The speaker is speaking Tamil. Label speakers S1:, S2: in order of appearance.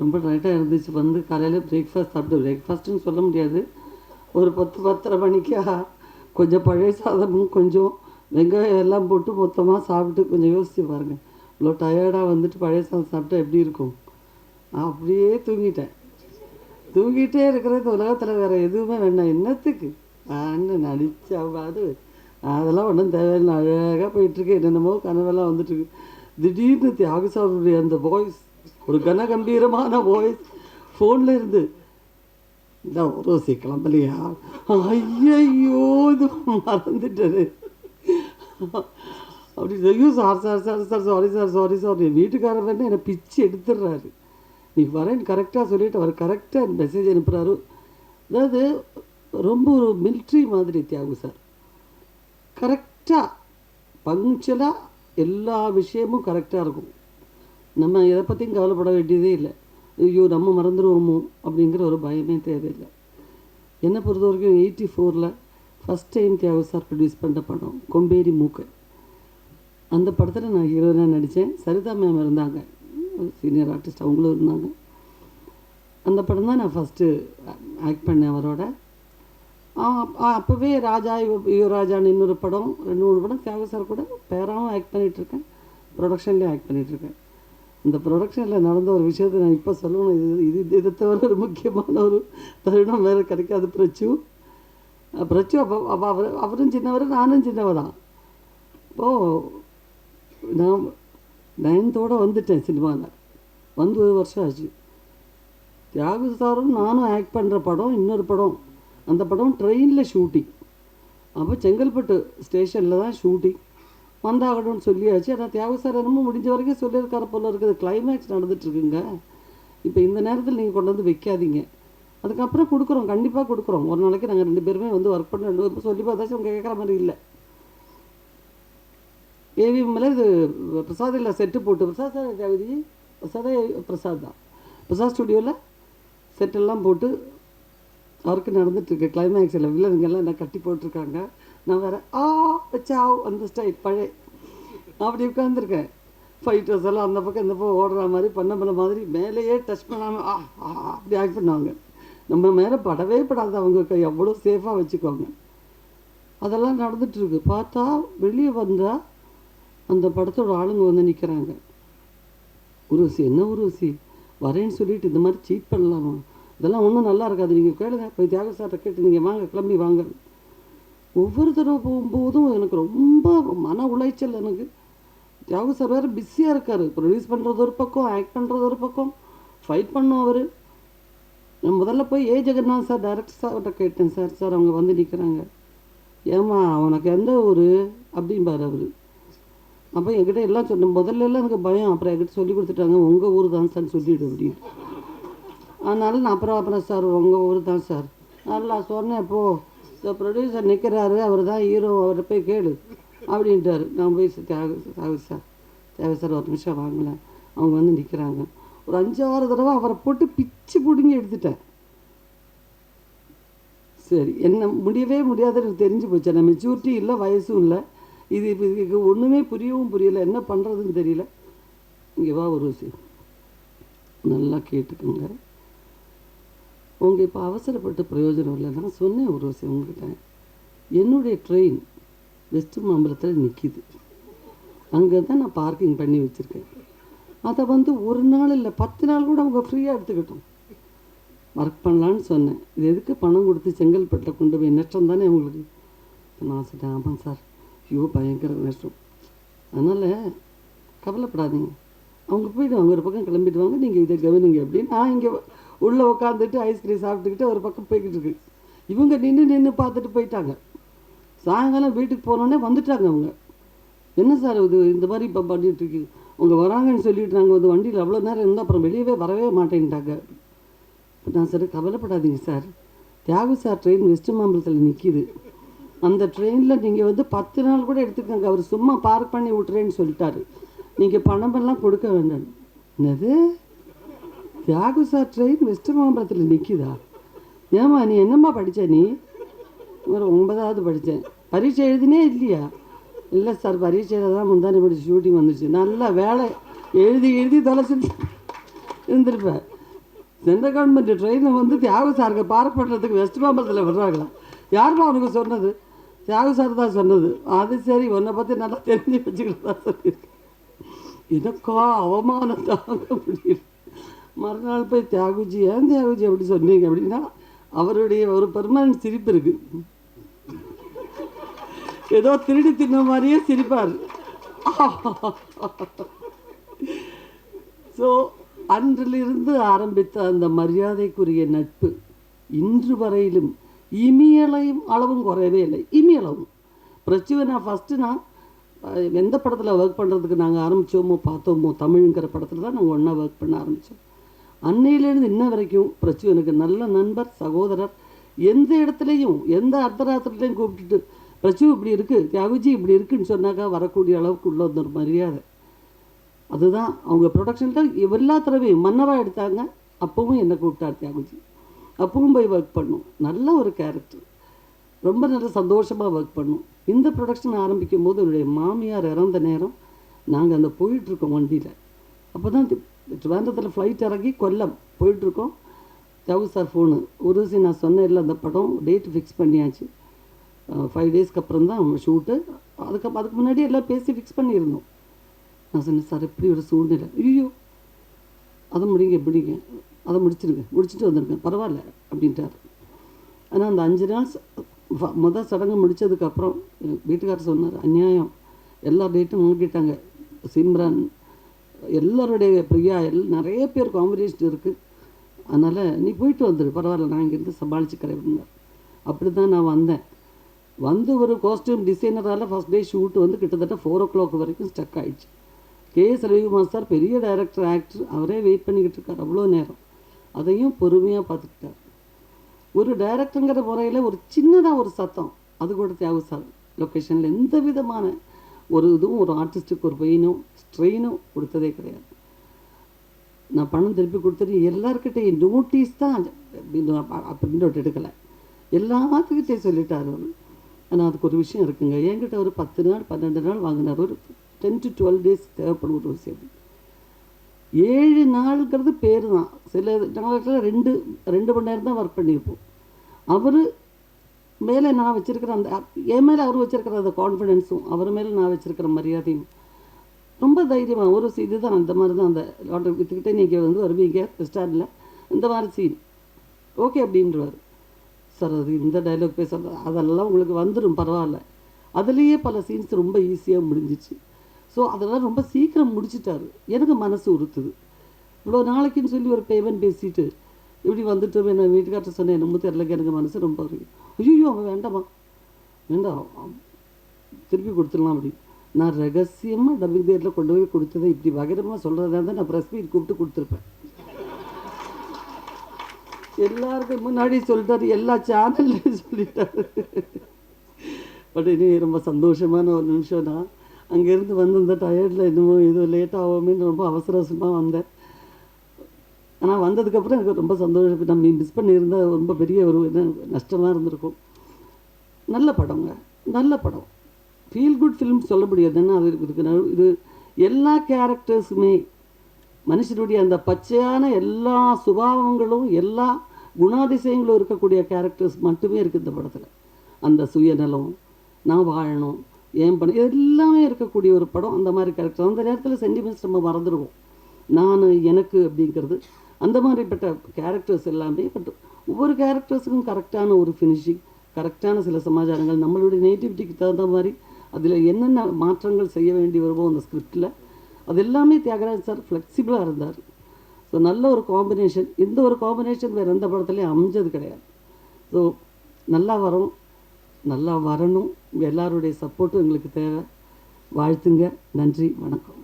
S1: ரொம்ப டைட்டாக இருந்துச்சு. வந்து காலையில் பிரேக்ஃபாஸ்ட் சாப்பிட்டு பிரேக்ஃபாஸ்ட்டுன்னு சொல்ல முடியாது. ஒரு பத்து பத்தரை மணிக்கா கொஞ்சம் பழைய சாதமும் கொஞ்சம் வெங்காயம் எல்லாம் போட்டு மொத்தமாக சாப்பிட்டு கொஞ்சம் யோசிச்சு பாருங்கள் இவ்வளோ டயர்டாக வந்துட்டு பழைய சாதம் சாப்பிட்டா எப்படி இருக்கும்? அப்படியே தூங்கிட்டேன். தூங்கிட்டே இருக்கிறது உலகத்தில் வேறு எதுவுமே வேண்டாம் என்னத்துக்கு? அண்ணன் நடிச்சா அதெல்லாம் ஒன்றும் தேவையில்லை. அழகாக போயிட்டுருக்கு என்னென்னமோ கனவெல்லாம் வந்துட்டுருக்கு திடீர்னு தியாகசாருடைய அந்த வாய்ஸ் ஒரு கனகம்பீரமான வாய்ஸ் ஃபோனில் இருந்து இந்த ரோசி கிளம்பலையா? ஐயையோ இது மறந்துட்டாரு அப்படி ஐயோ sir sir sir sir sorry sir sorry sir என் வீட்டுக்காரர் வந்து என்னை பிச்சு எடுத்துடுறாரு. நீ வரேன்னு கரெக்டாக சொல்லிட்டு அவர் கரெக்டாக மெசேஜ் அனுப்புகிறாரு அதாவது ரொம்ப ஒரு மில்ட்ரி மாதிரி தியாகு சார். கரெக்டாக பங்க்சுவலாக எல்லா விஷயமும் கரெக்டாக இருக்கும். நம்ம எதை பற்றியும் கவலைப்பட வேண்டியதே இல்லை. ஐயோ நம்ம மறந்துடுவோமோ அப்படிங்கிற ஒரு பயமே தேவையில்லை. என்னை பொறுத்த வரைக்கும் எயிட்டி ஃபோரில் first time Thiagu sir produce பண்ண படம் கொம்பேரி மூக்கு. அந்த படத்தில் நான் ஹீரோயினாக நடித்தேன் சரிதா மேம் இருந்தாங்க. சீனியர் ஆர்டிஸ்ட் அவங்களும் இருந்தாங்க. அந்த படம் தான் நான் ஃபஸ்ட்டு ஆக்ட் பண்ணேன் அவரோட. அப்போவே ராஜா யுவராஜான்னு ஐயோ ராஜான்னு இன்னொரு படம் ரெண்டு மூணு படம் தியாக சார் கூட பேராகவும் ஆக்ட் பண்ணிகிட்ருக்கேன் ப்ரொடக்ஷன்லேயும் ஆக்ட் பண்ணிகிட்ருக்கேன் இந்த ப்ரொடக்ஷனில் நடந்த ஒரு விஷயத்தை நான் இப்போ சொல்லணும். இது இது இதை தவிர ஒரு முக்கியமான ஒரு தருணம் வேறு கிடைக்காது பிரச்சு. பிரச்சு அப்போ அப்போ அவர் அவரும் சின்னவர் நானும் சின்னவ தான் இப்போது நான் நயன்த்தோடு வந்துட்டேன் சினிமாவில் வந்து ஒரு வருஷம் ஆச்சு. தியாகு சாரும் நானும் ஆக்ட் பண்ணுற படம் இன்னொரு படம். அந்த படம் ட்ரெயினில் ஷூட்டிங் அப்போ செங்கல்பட்டு ஸ்டேஷனில் தான் ஷூட்டிங் வந்தாகணும்னு சொல்லியாச்சு. ஆனால் தியாகு என்னமோ முடிஞ்ச வரைக்கும் சொல்லியிருக்கார போல இருக்குது. கிளைமேக்ஸ் நடந்துட்டுருக்குங்க. இப்போ இந்த நேரத்தில் நீங்கள் கொண்டு வந்து வைக்காதீங்க. அதுக்கப்புறம் கொடுக்குறோம். கண்டிப்பாக கொடுக்குறோம். ஒரு நாளைக்கு நாங்கள் ரெண்டு பேருமே வந்து ஒர்க் பண்ண ரெண்டு பேரும் சொல்லி பார்த்தாச்சும் உங்கள் கேட்குற மாதிரி இல்லை. ஏவி இது பிரசாத் இல்லை செட்டு போட்டு. பிரசாத் சார் ஜாவிதி? பிரசாதே பிரசாத் தான். பிரசாத் ஸ்டுடியோவில் செட்டெல்லாம் போட்டு அவருக்கு நடந்துட்டுருக்கு. கிளைமேக்ஸில் வில்லனுங்கெல்லாம் என்ன கட்டி போட்டிருக்காங்க. நான் வேறு ஆ வச்சா அந்த ஸ்டைல் பழைய. அப்படி உட்காந்துருக்கேன் ஃபைட்டர்ஸ் எல்லாம் அந்த பக்கம் இந்த பக்கம் ஓடுற மாதிரி பண்ண பண்ண மாதிரி மேலேயே டச் பண்ணாமல் ஆ ஆ, அப்படி ஆக்ட் பண்ணுவாங்க. நம்ம மேலே படவே படாது அவங்க கை எவ்வளோ சேஃபாக வச்சுக்கோங்க அதெல்லாம் நடந்துட்டுருக்கு பார்த்தா வெளியே வந்தால் அந்த படத்தோட ஆளுங்க வந்து நிற்கிறாங்க உருவசி என்ன உருவசி வரேன்னு சொல்லிட்டு இந்த மாதிரி சீட் பண்ணலாமா? இதெல்லாம் ஒன்றும் நல்லா இருக்காது. நீங்கள் கேளுங்க போய் தியாக சார்கிட்ட கேட்டு நீங்கள் வாங்க கிளம்பி வாங்க. ஒவ்வொரு தடவை போகும்போதும் எனக்கு ரொம்ப மன உளைச்சல் எனக்கு. தியாகு சார் வேறு பிஸியாக இருக்கார். ப்ரொடியூஸ் பண்ணுறது ஒரு பக்கம் ஆக்ட் பண்ணுறது ஒரு பக்கம் ஃபைட் பண்ணோம் அவர். நான் முதல்ல போய் ஏ. ஜெகநாத் சார் டைரக்டர் சார்கிட்ட கேட்டேன். சார் சார் அவங்க வந்து நிற்கிறாங்க ஏம்மா உனக்கு எந்த ஊர்? அப்படிம்பார் அவர். அப்போ என்கிட்ட எல்லாம் சொன்னேன். முதல்ல எல்லாம் எனக்கு பயம். அப்புறம் என்கிட்ட சொல்லி கொடுத்துட்டாங்க உங்கள் ஊர் தான் சார் சொல்லிவிடு அப்படின்னு. அதனால நான் அப்புறம் அப்புறம் சார் உங்கள் ஊர் தான் சார் நல்லா சொன்னேன் இப்போது இந்த ப்ரொடியூசர் நிற்கிறாரு அவர் தான் ஹீரோ அவரை போய் கேளு அப்படின்ட்டாரு. நான் போய் தேவை தேவை சார் தேவை சார் ஒரு நிமிஷம் வாங்கலேன் அவங்க வந்து நிற்கிறாங்க ஒரு அஞ்சாறு தடவை அவரை போட்டு பிச்சு பிடுங்கி எடுத்துட்டேன். சரி என்ன முடியவே முடியாதுன்னு எனக்கு தெரிஞ்சு போச்சு. நான் மெச்சூரிட்டி இல்லை வயசும் இல்லை. இது இப்போ இதுக்கு ஒன்றுமே புரியவும் புரியலை. என்ன பண்ணுறதுன்னு தெரியல. இங்கே வா ஒரு விஷயம் நல்லா கேட்டுக்கோங்க. உங்க இப்போ அவசரப்பட்டு பிரயோஜனம் இல்லை நான் சொன்னேன் ஒரு விஷயம் உங்ககிட்ட. என்னுடைய ட்ரெயின் வெஸ்ட் மாம்பலத்தில் நிற்கிது அங்கே தான் நான் பார்க்கிங் பண்ணி வச்சுருக்கேன். அதை வந்து ஒரு நாள் இல்லை பத்து நாள் கூட அவங்க ஃப்ரீயாக எடுத்துக்கிட்டோம். ஒர்க் பண்ணலான்னு சொன்னேன். இது எதுக்கு பணம் கொடுத்து செங்கல்பட்டில் கொண்டு போய் நஷ்டம் தானே உங்களுக்கு? நான் சொன்னேன் ஆமாம் சார். ஐயோ பயங்கர நஷ்டம். அதனால் கவலைப்படாதீங்க. அவங்க போய்ட்டு அவங்க ஒரு பக்கம் கிளம்பிடுவாங்க நீங்கள் இதை கவனிங்க அப்படின்னு நான் இங்கே உள்ளே உட்காந்துட்டு ஐஸ்கிரீம் சாப்பிட்டுக்கிட்டு ஒரு பக்கம் போய்கிட்டு இருக்கு. இவங்க நின்று நின்று பார்த்துட்டு போயிட்டாங்க. சாயங்காலம் வீட்டுக்கு போனோடனே வந்துட்டாங்க அவங்க. என்ன சார் இது? இந்த மாதிரி இப்போ பண்ணிட்டு அவங்க வராங்கன்னு சொல்லிட்டு நாங்கள் வந்து வண்டியில் அவ்வளோ நேரம் இருந்தால் அப்புறம் வெளியவே வரவே மாட்டேன்ட்டாங்க. நான் சார் கவலைப்படாதீங்க sir. Thiagu sir train west மாம்பலத்தில் நிற்கிது அந்த ட்ரெயினில் நீங்கள் வந்து பத்து நாள் கூட எடுத்துக்கோங்க. அவர் சும்மா பார்க் பண்ணி விட்றேன்னு சொல்லிட்டாரு. நீங்கள் பணமெல்லாம் கொடுக்க வேண்டாம். என்னது? தியாகு சார் ட்ரெயின் வெஸ்ட் மாம்பரத்தில் நிற்கிதா ஏம்மா நீ என்னம்மா படித்த நீ? ஒரு ஒன்பதாவது படித்தேன் பரீட்சை எழுதினே இல்லையா? இல்லை சார் பரீட்சையில் தான் முந்தானி படி ஷூட்டிங் வந்துச்சு. நல்லா வேலை. எழுதி எழுதி தொலைச்சிட்டு இருந்திருப்பேன் சென்ட்ரல் கவர்மெண்ட் ட்ரெயினை வந்து தியாகு சாருக்கு பார்க் பண்ணுறதுக்கு வெஸ்ட் மாம்பரத்தில் விடுறாங்களா? யாருமா அவனுக்கு சொன்னது? தியாகு சார் தான் சொன்னது. அது சரி உன்னை பற்றி நல்லா தெரிஞ்சு வச்சுக்கிட்டு தான் சொல்லியிருக்கேன். எனக்கா அவமானம் தாங்க முடியல. மறுநாள் போய் தியாகுஜி ஏன் தியாகுஜி? அப்படி சொன்னீங்க அப்படின்னா அவருடைய ஒரு பெர்மனன்ட் சிரிப்பு இருக்கு. ஏதோ திருடி தின்ன மாதிரியே சிரிப்பார். ஸோ அன்றிலிருந்து ஆரம்பித்த அந்த மரியாதைக்குரிய நட்பு இன்று வரையிலும் இமியலையும் அளவும் குறையவே இல்லை. இமியளவும். பிரச்சுவை நான் ஃபஸ்ட்டு நான் எந்த படத்தில் ஒர்க் பண்ணுறதுக்கு நாங்கள் ஆரம்பித்தோமோ பார்த்தோமோ தமிழுங்கிற படத்தில் தான் நாங்கள் ஒன்றா ஒர்க் பண்ண ஆரம்பித்தோம் அன்னையிலேருந்து இன்ன வரைக்கும் பிரச்சு எனக்கு நல்ல நண்பர் சகோதரர் எந்த இடத்துலையும் எந்த அர்த்தராத்திரத்துலையும் கூப்பிட்டுட்டு பிரச்சு இப்படி இருக்குது தியாகுஜி இப்படி இருக்குன்னு சொன்னாக்கா வரக்கூடிய அளவுக்கு உள்ள ஒரு மரியாதை. அதுதான் அவங்க ப்ரொடக்ஷனில் எல்லா தடவையும் மன்னராக எடுத்தாங்க. அப்பவும் என்னை கூப்பிட்டார் தியாகுஜி. அப்பவும் போய் ஒர்க் பண்ணும். நல்ல ஒரு கேரக்டர் ரொம்ப நல்ல சந்தோஷமாக ஒர்க் பண்ணும். இந்த ப்ரொடக்ஷன் ஆரம்பிக்கும் போது என்னுடைய மாமியார் இறந்த நேரம் நாங்கள் அந்த போயிட்டுருக்கோம் வண்டியில். அப்போ தான் ட்ரிவாண்டத்தில் ஃப்ளைட் இறங்கி கொல்லம். போயிட்டுருக்கோம். தியாகு சார் ஃபோனு உருசி நான் சொன்னேன் இல்லை அந்த படம் டேட் ஃபிக்ஸ் பண்ணியாச்சு. ஃபைவ் டேஸ்க்கு அப்புறம் தான் ஷூட்டு அதுக்கப்புறம் அதுக்கு முன்னாடி எல்லாம் பேசி ஃபிக்ஸ் பண்ணியிருந்தோம். நான் சொன்னேன் சார் இப்படி ஒரு சூழ்நிலை. ஐயோ அதை முடிங்க எப்படிங்க அதை முடிச்சிருங்க. முடிச்சுட்டு வந்துருங்க பரவாயில்ல அப்படின்ட்டார். ஆனால் அந்த அஞ்சு நாள் மொதல் சடங்கு முடிச்சதுக்கப்புறம் எங்கள் வீட்டுக்காரர் சொன்னார் அநியாயம். எல்லா டேட்டும் வாங்கிட்டாங்க சிம்ரன் எல்லாருடைய பிரியா எல் நிறைய பேர் காம்படிஷன் இருக்குது அதனால் நீ போயிட்டு வந்துடு பரவாயில்ல நான் இங்கேருந்து சமாளிச்சுக்கிறேன் அப்படின்னார் அப்படி தான் நான் வந்தேன். வந்து ஒரு காஸ்டியூம் டிசைனரால் ஃபஸ்ட் டே ஷூட் வந்து கிட்டத்தட்ட ஃபோர் ஓ கிளாக் வரைக்கும் ஸ்டக் ஆகிடுச்சு கேஎஸ் ரவிக்குமார் சார் பெரிய டைரக்டர் ஆக்டர் அவரே வெயிட் பண்ணிக்கிட்டு இருக்கார். அவ்வளோ நேரம். அதையும் பொறுமையாக பார்த்துக்கிட்டார். ஒரு டைரக்டருங்கிற முறையில் ஒரு சின்னதாக ஒரு சத்தம். அது கூட தியாகு சார் லொக்கேஷனில் எந்த விதமான ஒரு இதுவும் ஒரு ஆர்டிஸ்ட்டுக்கு ஒரு பெயினும் ஸ்ட்ரெயினும் கொடுத்ததே கிடையாது. நான் பணம் திருப்பி கொடுத்துட்டு எல்லாருக்கிட்டையும் நோட்டீஸ் தான் அப்போ அவுட் எடுக்கலை. எல்லாத்துக்கிட்டையும் சொல்லிட்டார் அவர். ஆனால் அதுக்கு ஒரு விஷயம் இருக்குங்க. என்கிட்ட ஒரு பத்து நாள் பன்னெண்டு நாள் வாங்கினார். ஒரு டென் டு டுவெல் டேஸ் தேவைப்படும் ஒரு விஷயம் ஏழு நாளுங்கிறது பேர் தான். சில நாளுக்குள்ள ரெண்டு ரெண்டு மணி நேரம் தான் ஒர்க் பண்ணியிருப்போம். அவர் மேலே நான் வச்சுருக்கிற அந்த என் மேலே அவர் வச்சிருக்கிற அந்த கான்ஃபிடென்ஸும் அவர் மேலே நான் வச்சுருக்கிற மரியாதையும். ரொம்ப தைரியமாக ஒரு இது தான் அந்த மாதிரி தான் அந்த லாட்டரி வித்துக்கிட்டே நீங்கள் வந்து வருவீங்க ஸ்டாண்டில் இந்த மாதிரி சீன் ஓகே அப்படின்றவர். சார் அது இந்த டைலாக் பேசுறது அதெல்லாம் உங்களுக்கு வந்துடும் பரவாயில்ல. அதுலேயே பல சீன்ஸ் ரொம்ப ஈஸியாக முடிஞ்சிச்சு. ஸோ அதெல்லாம் ரொம்ப சீக்கிரம் முடிச்சிட்டாரு. எனக்கு மனசு உறுத்துது. இவ்வளோ நாளைக்குன்னு சொல்லி ஒரு பேமெண்ட் பேசிட்டு இப்படி வந்துட்டு என்ன வீட்டுக்கார்ட்ட சொன்னேன் என்னமோ தெரியலக்கு எனக்கு மனசு ரொம்ப ஐயோ அவன் வேண்டாமா? வேண்டாம் திருப்பி கொடுத்துடலாம் அப்படி. நான் ரகசியமாக டப்பிங் தேட்டரில் கொண்டு போய் கொடுத்ததை இப்படி பகிரமாக சொல்கிறதா இருந்தால் நான் ப்ரெஸ் மீட் கூப்பிட்டு கொடுத்துருப்பேன். எல்லாருக்கும் முன்னாடி சொல்லிட்டாரு எல்லா சேனல்லையும் சொல்லிட்டாரு. பட் இனி ரொம்ப சந்தோஷமான ஒரு நிமிஷம் தான் அங்கேருந்து வந்து இந்த டயர்டில் என்னமோ ஏதோ லேட் ஆகுமேன்னு ரொம்ப அவசர அவசரமாக வந்தேன். ஆனால் வந்ததுக்கப்புறம் எனக்கு ரொம்ப சந்தோஷம். நம்ம மிஸ் பண்ணியிருந்தால் ரொம்ப பெரிய ஒரு நஷ்டமாக இருந்திருக்கும். நல்ல படங்க. நல்ல படம். ஃபீல் குட் ஃபிலிம் சொல்ல முடியாது. ஏன்னா அது இதுக்கு இது எல்லா கேரக்டர்ஸுமே மனுஷனுடைய அந்த பச்சையான எல்லா சுபாவங்களும் எல்லா குணாதிசயங்களும் இருக்கக்கூடிய கேரக்டர்ஸ் மட்டுமே இருக்குது இந்த படத்தில். அந்த சுயநலம் நான் வாழணும் ஏன் பண்ண எல்லாமே இருக்கக்கூடிய ஒரு படம். அந்த மாதிரி கேரக்டர் அந்த நேரத்தில் சென்டிமெண்ட்ஸ் நம்ம மறந்துடுவோம் நான் எனக்கு அப்படிங்கிறது அந்த மாதிரிப்பட்ட கேரக்டர்ஸ் எல்லாமே பட் ஒவ்வொரு கேரக்டர்ஸுக்கும் கரெக்டான ஒரு ஃபினிஷிங் கரெக்டான சில சமாச்சாரங்கள் நம்மளுடைய நேட்டிவிட்டிக்கு தகுந்த மாதிரி அதில் என்னென்ன மாற்றங்கள் செய்ய வேண்டி வருமோ அந்த ஸ்கிரிப்டில் அது எல்லாமே தியாகராஜ் சார் ஃப்ளெக்சிபிளாக இருந்தார். ஸோ நல்ல ஒரு காம்பினேஷன் எந்த ஒரு காம்பினேஷன் வேறு எந்த படத்துலையும் அமைஞ்சது கிடையாது. ஸோ நல்லா வரும். நல்லா வரணும். எல்லோருடைய எல்லாருடைய சப்போர்ட்டும் எங்களுக்கு தேவை. வாழ்த்துங்க. நன்றி. வணக்கம்.